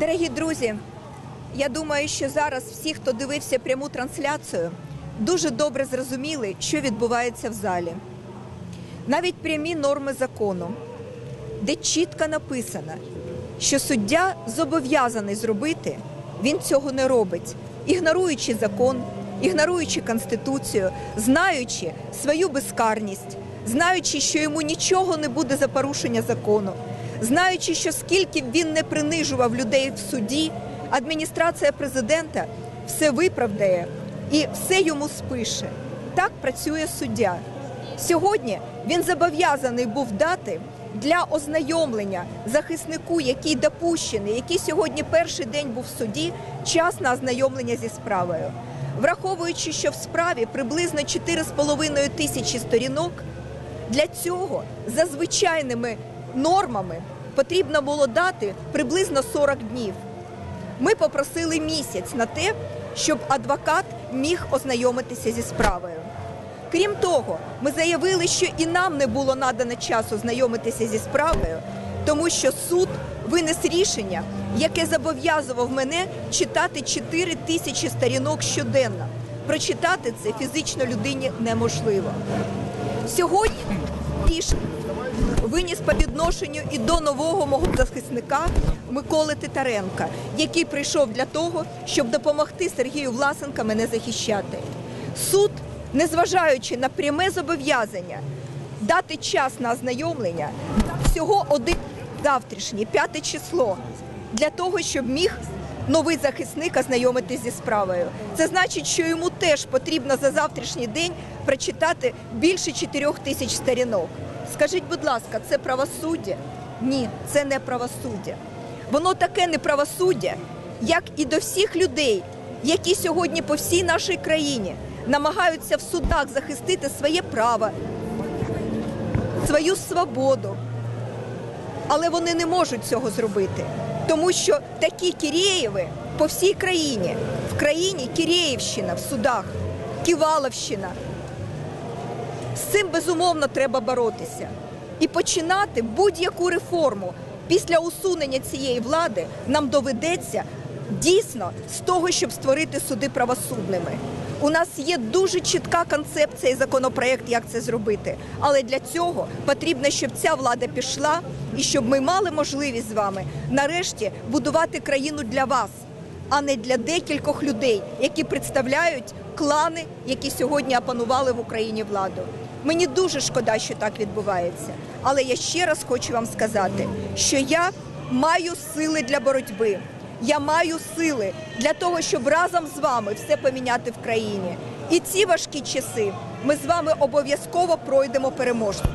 Дорогі друзі, я думаю, що зараз всі, хто дивився пряму трансляцію, дуже добре зрозуміли, що відбувається в залі. Навіть прямі норми закону, де чітко написано, що суддя зобов'язаний зробити, він цього не робить, ігноруючи закон, ігноруючи конституцію, знаючи свою безкарність, знаючи, що йому нічого не буде за порушення закону, знаючи, що скільки б він не принижував людей в суді, адміністрація президента все виправдає і все йому спише. Так працює суддя. Сьогодні він зобов'язаний був дати для ознайомлення захиснику, який допущений, який сьогодні перший день був в суді, час на ознайомлення зі справою. Враховуючи, що в справі приблизно 4,5 тисячі сторінок, для цього за звичайними нормами потрібно було дати приблизно 40 днів. Ми попросили місяць на те, щоб адвокат міг ознайомитися зі справою. Крім того, ми заявили, що і нам не було надано часу знайомитися зі справою, тому що суд винес рішення, яке зобов'язував мене читати 4 тисячі сторінок щоденно. Прочитати це фізично людині неможливо. Сьогодні рішення виніс по відношенню і до нового мого захисника Миколи Титаренка, який прийшов для того, щоб допомогти Сергію Власенка мене захищати. Суд, незважаючи на пряме зобов'язання дати час на ознайомлення, всього один завтрашній, п'яте число, для того, щоб міг новий захисник ознайомитись зі справою. Це значить, що йому теж потрібно за завтрашній день прочитати більше 4 тисяч сторінок. Скажіть, будь ласка, це правосуддя? Ні, це не правосуддя. Воно таке не правосуддя, як і до всіх людей, які сьогодні по всій нашій країні намагаються в судах захистити своє право, свою свободу. Але вони не можуть цього зробити, тому що такі Кірєєви по всій країні, в країні Кірєївщина в судах, Ківаловщина. З цим безумовно треба боротися і починати будь-яку реформу після усунення цієї влади нам доведеться дійсно з того, щоб створити суди правосудними. У нас є дуже чітка концепція і законопроект, як це зробити. Але для цього потрібно, щоб ця влада пішла і щоб ми мали можливість з вами нарешті будувати країну для вас, а не для декількох людей, які представляють клани, які сьогодні опанували в Україні владу. Мені дуже шкода, що так відбувається. Але я ще раз хочу вам сказати, що я маю сили для боротьби. Я маю сили для того, щоб разом з вами все поміняти в країні. І ці важкі часи ми з вами обов'язково пройдемо переможно.